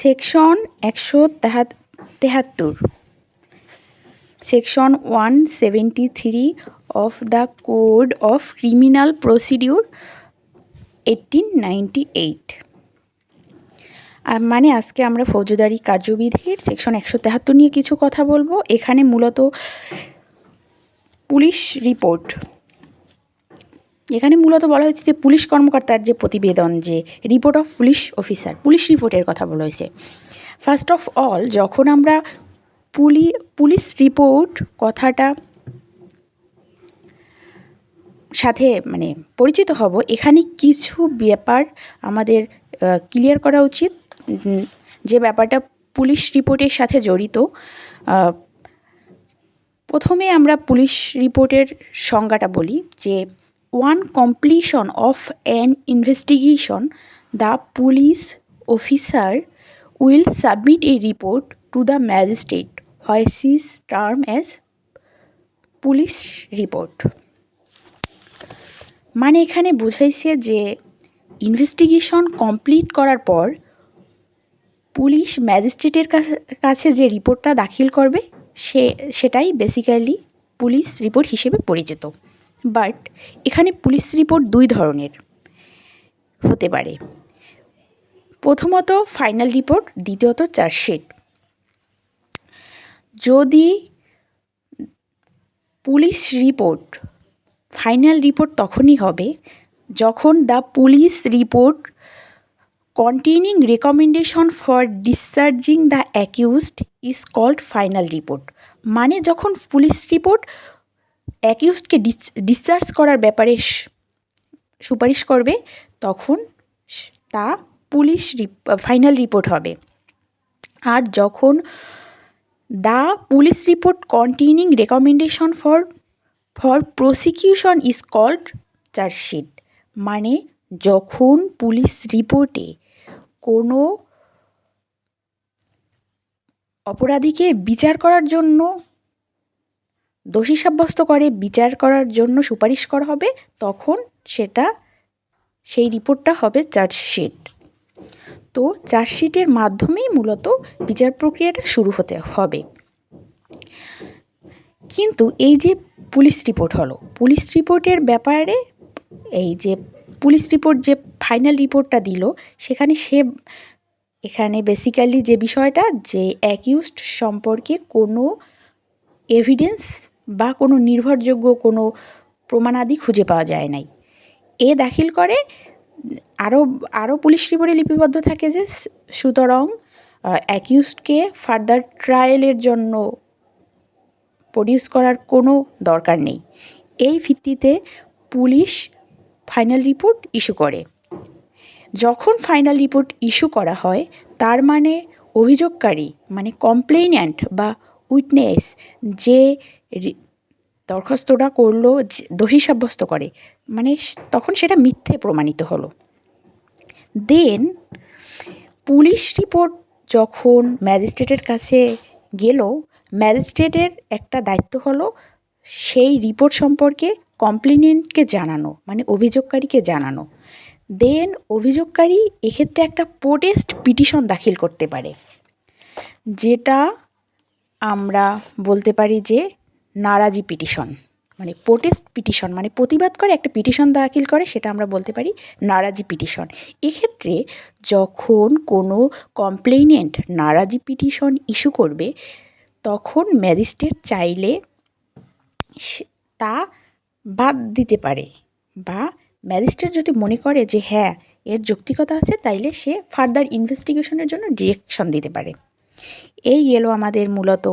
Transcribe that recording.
Section একশো তেহাত্তর। Section one seventy three of the code of criminal procedure eighteen ninety eight. মানে আজকে আমরা ফৌজদারি কার্যবিধির সেকশন একশো তেহাত্তর নিয়ে কিছু কথা বলব। এখানে মূলত পুলিশ রিপোর্ট। এখানে মূলত বলা হয়েছে যে পুলিশ কর্মকর্তার যে প্রতিবেদন যে report of police officer police রিপোর্টের কথা বলা হয়েছে। ফার্স্ট অফ অল যখন আমরা পুলি পুলিশ রিপোর্ট কথাটা সাথে মানে পরিচিত হব, এখানে কিছু ব্যাপার আমাদের ক্লিয়ার করা উচিত। যে ব্যাপারটা পুলিশ রিপোর্টের সাথে জড়িত প্রথমে আমরা পুলিশ রিপোর্টের সংজ্ঞাটা বলি যে on completion of an investigation the police officer will submit a report to the magistrate which term as police report মানে এখানে বুঝাইছে যে ইনভেস্টিগেশন কমপ্লিট করার পর পুলিশ ম্যাজিস্ট্রেটের কাছে যে রিপোর্টটা দাখিল করবে, সে, সেটাই বেসিক্যালি পুলিশ রিপোর্ট হিসেবে পরিচিত। বাট এখানে পুলিশ রিপোর্ট দুই ধরনের হতে পারে। প্রথমত ফাইনাল রিপোর্ট, দ্বিতীয়ত চার্জশিট। যদি পুলিশ রিপোর্ট, ফাইনাল রিপোর্ট তখনই হবে যখন the police report containing recommendation for discharging the accused is called final report. মানে যখন পুলিশ রিপোর্ট অ্যাকিউজকে ডিসচার্জ করার ব্যাপারে সুপারিশ করবে, তখন তা পুলিশ ফাইনাল রিপোর্ট হবে। আর যখন the police report containing recommendation for for prosecution is called chargesheet মানে যখন পুলিশ রিপোর্টে কোনো অপরাধীকে বিচার করার জন্য দোষী সাব্যস্ত করে, বিচার করার জন্য সুপারিশ করা হবে, তখন সেটা, সেই রিপোর্টটা হবে চার্জশিট। তো চার্জশিটের মাধ্যমেই মূলত বিচার প্রক্রিয়াটা শুরু হতে হবে। কিন্তু এই যে পুলিশ রিপোর্ট হলো, পুলিশ রিপোর্টের ব্যাপারে এই যে পুলিশ রিপোর্ট যে ফাইনাল রিপোর্টটা দিল, সেখানে সে, এখানে বেসিক্যালি যে বিষয়টা যে অ্যাকিউজড সম্পর্কে কোনো এভিডেন্স বা কোনো নির্ভরযোগ্য কোনো প্রমাণাদি খুঁজে পাওয়া যায় নাই। এ দাখিল করে আরও আরও পুলিশ রিপোর্টে লিপিবদ্ধ থাকে যে সুতরাং অ্যাকিউজডকে ফার্দার ট্রায়ালের জন্য প্রডিউস করার কোনো দরকার নেই। এই ভিত্তিতে পুলিশ ফাইনাল রিপোর্ট ইস্যু করে। যখন ফাইনাল রিপোর্ট ইস্যু করা হয়, তার মানে অভিযোগকারী মানে কমপ্লেইন্যান্ট বা উইটনেস যে দরখাস্তটা করল দোষী সাব্যস্ত করে মানে তখন সেটা মিথ্যে প্রমাণিত হলো। দেন পুলিশ রিপোর্ট যখন ম্যাজিস্ট্রেটের কাছে গেল, ম্যাজিস্ট্রেটের একটা দায়িত্ব হলো সেই রিপোর্ট সম্পর্কে কমপ্লেনেন্টকে জানানো মানে অভিযোগকারীকে জানানো। দেন অভিযোগকারী এক্ষেত্রে একটা প্রোটেস্ট পিটিশন দাখিল করতে পারে, যেটা আমরা বলতে পারি যে নারাজি পিটিশন মানে প্রোটেস্ট পিটিশন মানে প্রতিবাদ করে একটা পিটিশন দাখিল করে, সেটা আমরা বলতে পারি নারাজি পিটিশন। এক্ষেত্রে যখন কোনো কমপ্লেনেন্ট নারাজি পিটিশন ইস্যু করবে, তখন ম্যাজিস্ট্রেট চাইলে তা বাদ দিতে পারে বা ম্যাজিস্ট্রেট যদি মনে করে যে হ্যাঁ এর যৌক্তিকতা আছে, তাইলে সে ফার্দার ইনভেস্টিগেশনের জন্য ডিরেকশন দিতে পারে। এই এলো আমাদের মূলত।